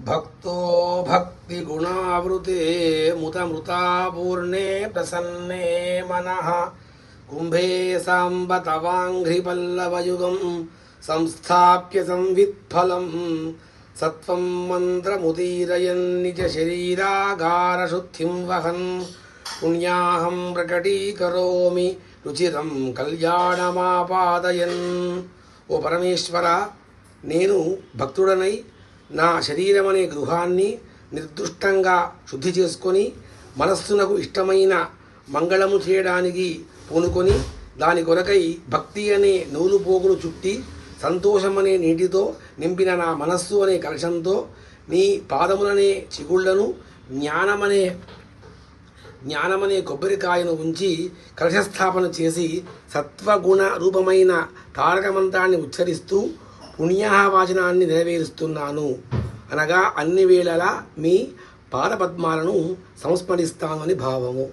భక్తో భక్తి గుణావృతే ముతమృతాపూర్ణే ప్రసన్నే మన కుంభే సాంబ తవాంఘ్రిపల్లవయుగం సంస్థాప్య సంవిత్ఫలం సత్వం మంత్రముదీరయన్ నిజ శరీరాగారశుద్ధిం వహన్ పుణ్యాహం ప్రకటీకరోమి రుచిరం కళ్యాణమాపాదయన్ ఓ పరమేశ్వర నేను భక్తుడనై నా శరీరం అనే గృహాన్ని నిర్దుష్టంగా శుద్ధి చేసుకొని మనస్సునకు ఇష్టమైన మంగళము చేయడానికి పూనుకొని దాని కొరకై భక్తి అనే నూలు పోగులు చుట్టి సంతోషం అనే నీటితో నింపిన నా మనస్సు అనే కలశంతో నీ పాదములనే చిగుళ్ళను జ్ఞానమనే జ్ఞానమనే కొబ్బరికాయను ఉంచి కలశస్థాపన చేసి సత్వగుణ రూపమైన తారక మంత్రాన్ని ఉచ్చరిస్తూ పుణ్యవాచనాన్ని నెరవేరుస్తున్నాను. అనగా అన్ని వేళలా మీ పాదపద్మాలను సంస్మరిస్తాను అని భావము.